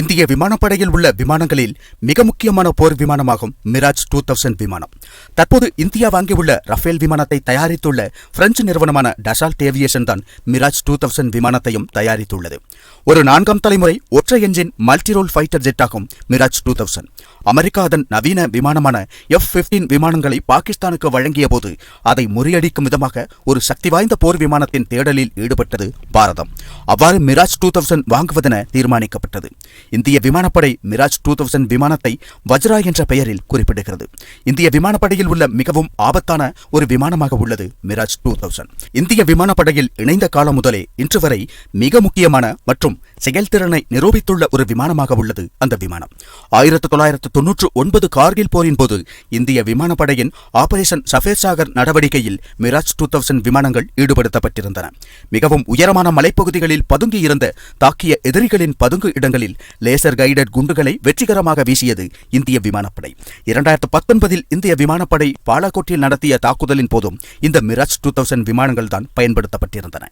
இந்திய விமானப்படையில் உள்ள விமானங்களில் மிக முக்கியமான போர் விமானமாகும் மிராஜ் டூ தௌசண்ட் விமானம். தற்போது இந்தியா வாங்கியுள்ள ரஃபேல் விமானத்தை தயாரித்துள்ள பிரெஞ்சு நிறுவனமான டசால்ட் ஏவியேஷன் தான் மிராஜ் டூ தௌசண்ட் விமானத்தையும் தயாரித்துள்ளது. ஒரு நான்காம் தலைமுறை ஒற்றை என்ஜின் மல்டிரோல் ஃபைட்டர் ஜெட்டாகும் மிராஜ் டூ தௌசண்ட். அமெரிக்கா அதன் நவீன விமானமான எஃப் பிப்டீன் விமானங்களை பாகிஸ்தானுக்கு வழங்கிய போது அதை முறியடிக்கும் விதமாக ஒரு சக்தி வாய்ந்த போர் விமானத்தின் தேடலில் ஈடுபட்டது பாரதம். அவ்வாறு மிராஜ் டூ தௌசண்ட் வாங்குவதென தீர்மானிக்கப்பட்டது. இந்திய விமானப்படை மிராஜ் டூ தௌசண்ட் விமானத்தை வஜ்ரா என்ற பெயரில் குறிப்பிடுகிறது. இந்திய விமானப்படையில் உள்ள மிகவும் ஆபத்தான ஒரு விமானமாக உள்ளது மிராஜ் டூ தௌசண்ட் இந்திய விமானப்படையில் இணைந்த காலம் முதலே இன்று வரை மிக முக்கியமான மற்றும் செயல்திறனை நிரூபித்துள்ள ஒரு விமானமாக உள்ளது அந்த விமானம். ஆயிரத்து தொள்ளாயிரத்து தொன்னூற்று ஒன்பது கார்கில் போரின் போது இந்திய விமானப்படையின் ஆபரேஷன் சஃபேர் சாகர் நடவடிக்கையில் மிராஜ் டூ தௌசண்ட் விமானங்கள் ஈடுபடுத்தப்பட்டிருந்தன. மிகவும் உயரமான மலைப்பகுதிகளில் பதுங்கியிருந்த தாக்கிய எதிரிகளின் பதுங்கு இடங்களில் லேசர் கைடட் குண்டுகளை வெற்றிகரமாக வீசியது இந்திய விமானப்படை. இரண்டாயிரத்து பத்தொன்பதில் இந்திய விமானப்படை பாலாகோட்டில் நடத்திய தாக்குதலின் போதும் இந்த மிராஜ் டூ தௌசண்ட் விமானங்கள் தான் பயன்படுத்தப்பட்டிருந்தன.